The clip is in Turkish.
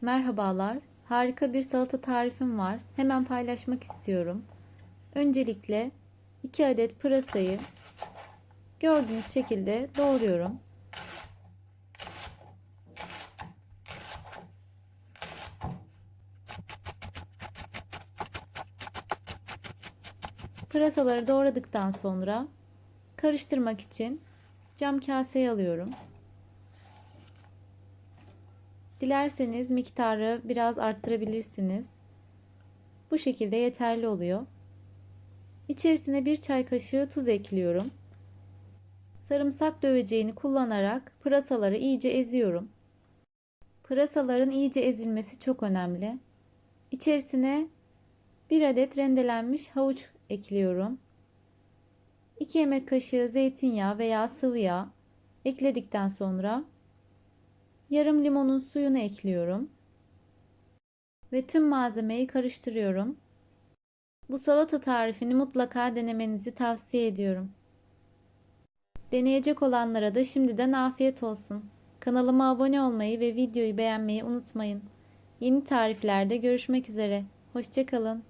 Merhabalar. Harika bir salata tarifim var. Hemen paylaşmak istiyorum. Öncelikle 2 adet pırasayı gördüğünüz şekilde doğruyorum. Pırasaları doğradıktan sonra karıştırmak için cam kaseye alıyorum. Dilerseniz miktarı biraz arttırabilirsiniz. Bu şekilde yeterli oluyor. İçerisine bir çay kaşığı tuz ekliyorum. Sarımsak döveceğini kullanarak pırasaları iyice eziyorum. Pırasaların iyice ezilmesi çok önemli. İçerisine bir adet rendelenmiş havuç ekliyorum. 2 yemek kaşığı zeytinyağı veya sıvı yağ ekledikten sonra yarım limonun suyunu ekliyorum. Ve tüm malzemeyi karıştırıyorum. Bu salata tarifini mutlaka denemenizi tavsiye ediyorum. Deneyecek olanlara da şimdiden afiyet olsun. Kanalıma abone olmayı ve videoyu beğenmeyi unutmayın. Yeni tariflerde görüşmek üzere. Hoşçakalın.